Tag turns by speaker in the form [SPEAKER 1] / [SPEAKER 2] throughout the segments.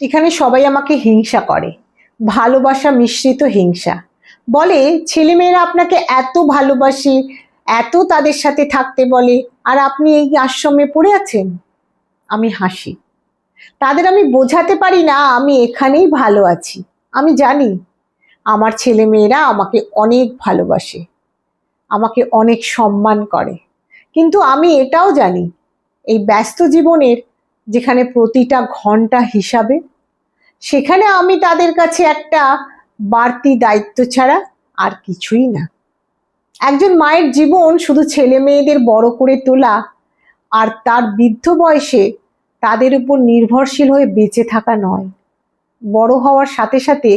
[SPEAKER 1] এখানে সবাই আমাকে হিংসা করে। ভালোবাসা মিশ্রিত হিংসা। বলে, ছেলেমেয়েরা আপনাকে এত ভালোবাসে, এত তাদের সাথে থাকতে বলে, আর আপনি এই আশ্রমে পড়ে আছেন? আমি হাসি। তাদের আমি বোঝাতে পারি না, আমি এখানেই ভালো আছি। আমি জানি, আমার ছেলেমেয়েরা আমাকে অনেক ভালোবাসে, আমাকে অনেক সম্মান করে। কিন্তু আমি এটাও জানি, এই ব্যস্ত জীবনের যেখানে প্রতিটা ঘণ্টা হিসাবে, সেখানে আমি তাদের কাছে একটা বাড়তি দায়িত্ব ছাড়া আর কিছুই না। একজন মায়ের জীবন শুধু ছেলে মেয়েদের বড় করে তোলা আর তার বৃদ্ধ বয়সে তাদের উপর নির্ভরশীল হয়ে বেঁচে থাকা নয়। বড় হওয়ার সাথে সাথে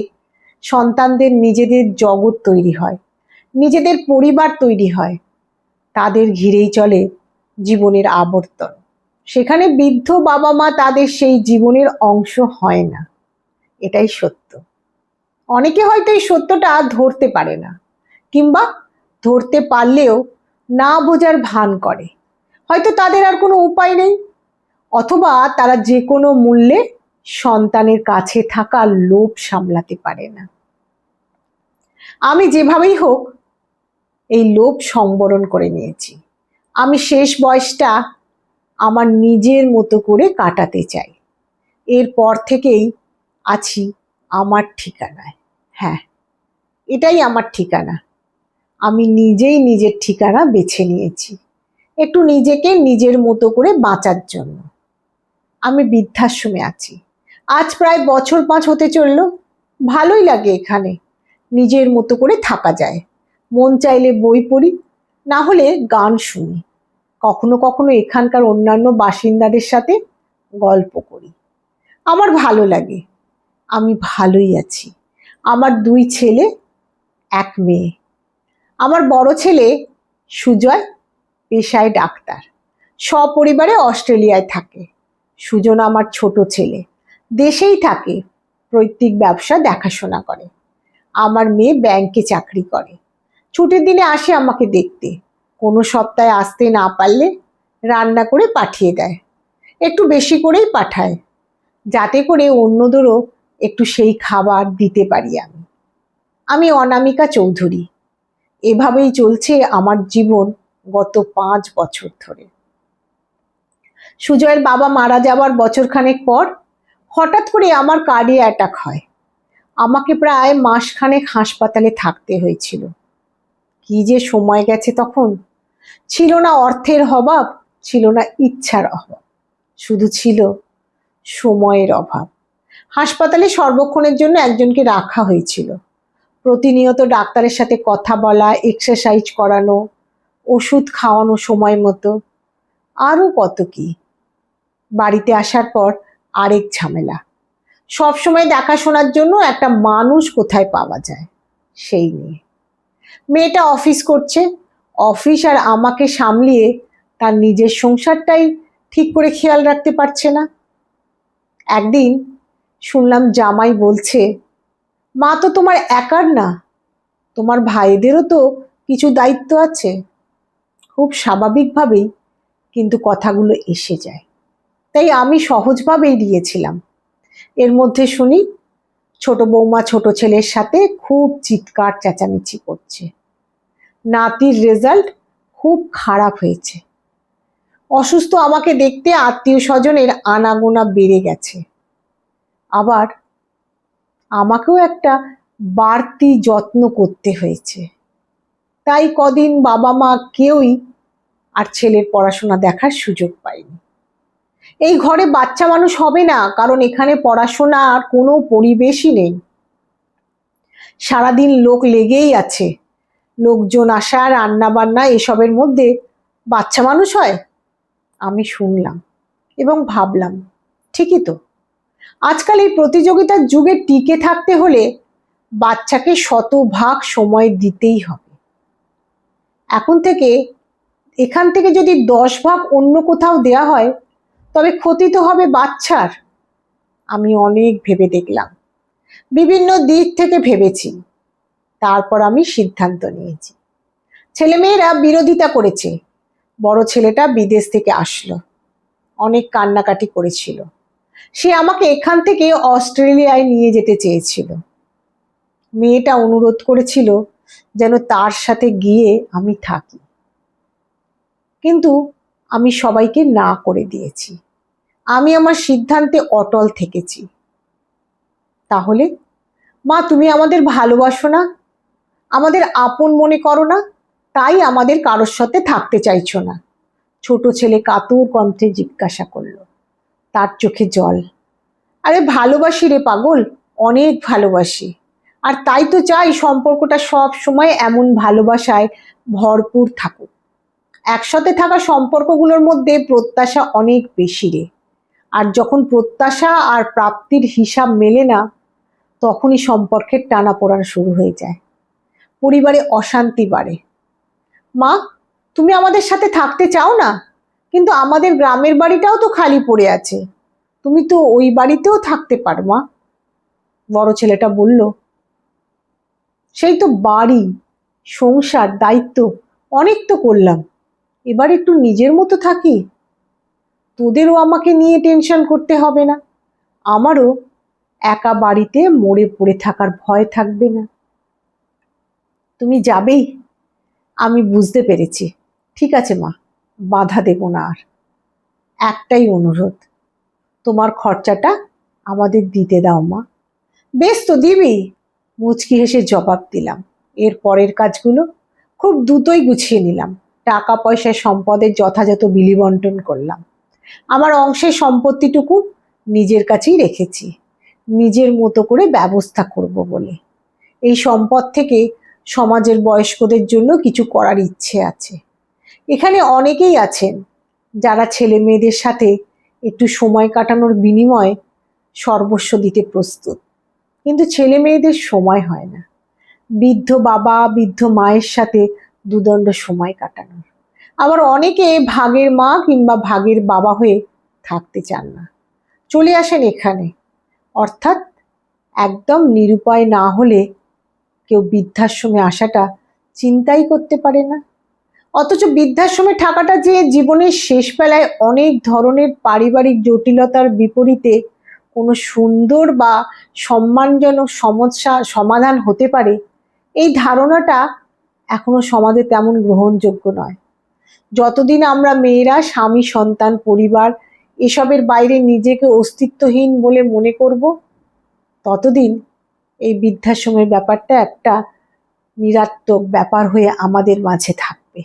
[SPEAKER 1] সন্তানদের নিজেদের জগৎ তৈরি হয়, নিজেদের পরিবার তৈরি হয়, তাদের ঘিরেই চলে জীবনের আবর্তন। সেখানে বৃদ্ধ বাবা মা তাদের সেই জীবনের অংশ হয় না। এটাই সত্য। অনেকে হয়তো এই সত্যটা ধরতে পারে না, কিংবা ধরতে পারলেও না বোঝার ভান করে। হয়তো তাদের আর কোনো উপায় নেই, অথবা তারা যে কোনো মূল্যে সন্তানের কাছে থাকা লোভ সামলাতে পারে না। আমি যেভাবেই হোক এই লোভ সম্বরণ করে নিয়েছি। আমি শেষ বয়সটা আমার নিজের মতো করে কাটাতে চাই। এরপর থেকেই আছি আমার ঠিকানায়। হ্যাঁ এটাই আমার ঠিকানা। আমি নিজেই নিজের ঠিকানা বেছে নিয়েছি। একটু নিজেকে নিজের মতো করে বাঁচার জন্য। আমি বৃদ্ধাশ্রমে আছি। আজ প্রায় বছর পাঁচ হতে চলল। ভালোই লাগে এখানে। নিজের মতো করে থাকা যায়। মন চাইলে বই পড়ি, না হলে গান শুনি। কখনো কখনো এখানকার অন্যান্য বাসিন্দাদের সাথে গল্প করি। আমার ভালো লাগে। আমি ভালোই আছি। আমার দুই ছেলে, এক মেয়ে। আমার বড় ছেলে সুজয়, পেশায় ডাক্তার। সপরিবারে অস্ট্রেলিয়ায় থাকে। সুজন আমার ছোট ছেলে। দেশেই থাকে। পৈতৃক ব্যবসা দেখাশোনা করে। আমার মেয়ে ব্যাংকে চাকরি করে। ছুটির দিনে আসে আমাকে দেখতে। কোনো সপ্তাহে আসতে না পারলে রান্না করে পাঠিয়ে দেয়। একটু বেশি করেই পাঠায়। যাতে করে অন্যদেরও একটু সেই খাবার দিতে পারি আমি। আমি অনামিকা চৌধুরী। এভাবেই চলছে আমার জীবন গত পাঁচ বছর ধরে। সুজয়ের বাবা মারা যাওয়ার বছরখানেক পর হঠাৎ করে আমার কার্ডিয়া অ্যাটাক হয়। আমাকে প্রায় মাসখানেক হাসপাতালে থাকতে হয়েছিল। কি যে সময় গেছে তখন ছিল না অর্থের অভাব, ছিল না ইচ্ছার অভাব। শুধু ছিল সময়ের অভাব। হাসপাতালে সর্বক্ষণের জন্য একজনকে রাখা হয়েছিল। প্রতিনিয়ত ডাক্তারের সাথে কথা বলা এক্সারসাইজ করানো, ওষুধ খাওয়ানো সময় মতো। আরও কত কি? বাড়িতে আসার পর আরেক ঝামেলা। সব সময় দেখাশোনার জন্য একটা মানুষ কোথায় পাওয়া যায়, সেই নিয়ে। মেয়েটা অফিস করছে অফিস আর আমাকে সামলিয়ে তার নিজের সংসারটাই ঠিক করে খেয়াল রাখতে পারছে না। একদিন শুনলাম জামাই বলছে, মা তো তোমার একার না, তোমার ভাইদেরও তো কিছু দায়িত্ব আছে। খুব স্বাভাবিকভাবেই কিন্তু কথাগুলো এসে যায়। তাই আমি সহজভাবেই দিয়েছিলাম। এর মধ্যে শুনি, ছোট বৌমা ছোট ছেলের সাথে খুব চিৎকার, চেঁচামেচি করছে। নাতির রেজাল্ট খুব খারাপ হয়েছে। অসুস্থ আমাকে দেখতে আত্মীয় স্বজনের আনাগোনা বেড়ে গেছে। আবার আমাকেও একটা বাড়তি যত্ন করতে হয়েছে। তাই কদিন বাবা মা কেউই আর ছেলের পড়াশোনা দেখার সুযোগ পায়নি। এই ঘরে বাচ্চা মানুষ হবে না, কারণ এখানে পড়াশোনার কোনো পরিবেশই নেই। সারাদিন লোক লেগেই আছে। লোকজন আসা রান্না বান্না এসবের মধ্যে বাচ্চা মানুষ হয়? আমি শুনলাম এবং ভাবলাম, ঠিকই তো। আজকাল এই প্রতিযোগিতার যুগে টিকে থাকতে হলে বাচ্চাকে শতভাগ সময় দিতেই হবে। এখন থেকে, এখান থেকে যদি দশ ভাগ অন্য কোথাও দেয়া হয়, তবে ক্ষতি তো হবে বাচ্চার। আমি অনেক ভেবে দেখলাম। বিভিন্ন দিক থেকে ভেবেছি। তারপর আমি সিদ্ধান্ত নিয়েছি। ছেলেমেয়েরা বিরোধিতা করেছে। বড় ছেলেটা বিদেশ থেকে আসলো। অনেক কান্নাকাটি করেছিল। সে আমাকে এখান থেকে অস্ট্রেলিয়ায় নিয়ে যেতে চেয়েছিল। মেয়েটা অনুরোধ করেছিল যেন তার সাথে গিয়ে আমি থাকি। কিন্তু আমি সবাইকে না করে দিয়েছি। আমি আমার সিদ্ধান্তে অটল থেকেছি। তাহলে, মা, তুমি আমাদের ভালোবাসো না? আমাদের আপন মনে করো না, তাই আমাদের কারোর সাথে থাকতে চাইছো না। ছোট ছেলে কাতর কণ্ঠে জিজ্ঞাসা করল, তার চোখে জল। আরে ভালোবাসি রে পাগল, অনেক ভালোবাসি। আর তাই তো চাই সম্পর্কটা সব সময় এমন ভালোবাসায় ভরপুর থাকুক। একসাথে থাকা সম্পর্কগুলোর মধ্যে প্রত্যাশা অনেক বেশি রে। আর যখন প্রত্যাশা আর প্রাপ্তির হিসাব মেলে না, তখনই সম্পর্কের টানাপোড়ান শুরু হয়ে যায়। পরিবারে অশান্তি বাড়ে। মা, তুমি আমাদের সাথে থাকতে চাও না? কিন্তু আমাদের গ্রামের বাড়িটাও তো খালি পড়ে আছে। তুমি তো ওই বাড়িতেও থাকতে পারো, মা। বড় ছেলেটা বলল, সেই তো বাড়ি, সংসার, দায়িত্ব, অনেক তো করলাম। এবার একটু নিজের মতো থাকি। তোদেরও আমাকে নিয়ে টেনশন করতে হবে না। আমারও একা বাড়িতে মরে পড়ে থাকার ভয় থাকবে না। তুমি যাবেই? আমি বুঝতে পেরেছি। ঠিক আছে মা, বাধা দেব না আর। একটাই অনুরোধ, তোমার খরচাটা আমাদের দিতে দাও মা। বেশ তো দিবি। মুচকি হেসে জবাব দিলাম। এর পরের কাজগুলো খুব দ্রুতই গুছিয়ে নিলাম। টাকা পয়সা সম্পদের যথাযথ বিলি বন্টন করলাম। আমার অংশের সম্পত্তিটুকু নিজের কাছেই রেখেছি। নিজের মতো করে ব্যবস্থা করব বলে। এই সম্পদ থেকে সমাজের বয়স্কদের জন্য কিছু করার ইচ্ছে আছে। এখানে অনেকেই আছেন যারা ছেলে মেয়েদের সাথে একটু সময় কাটানোর বিনিময়ে সর্বস্ব দিতে প্রস্তুত। কিন্তু ছেলে মেয়েদের সময় হয় না। বৃদ্ধ বাবা, বৃদ্ধ মায়ের সাথে দুদণ্ড সময় কাটানোর। আবার অনেকে ভাগের মা কিংবা ভাগের বাবা হয়ে থাকতে চান না। চলে আসেন এখানে। অর্থাৎ একদম নিরুপায় না হলে কেউ বৃদ্ধাশ্রমে আসাটা চিন্তাই করতে পারে না। অথচ বৃদ্ধাশ্রমে থাকাটা যে জীবনের শেষ বেলায় অনেক ধরনের পারিবারিক জটিলতার বিপরীতে কোনো সুন্দর বা সম্মানজনক সমস্যা সমাধান হতে পারে, এই ধারণাটা এখনও সমাজে তেমন গ্রহণযোগ্য নয়। যতদিন আমরা মেয়েরা, স্বামী, সন্তান, পরিবার এসবের বাইরে নিজেকে অস্তিত্বহীন বলে মনে করব, ততদিন এই বৃদ্ধাশ্রমের ব্যাপারটা একটা নিরাত্মক ব্যাপার হয়ে আমাদের মাঝে থাকবে।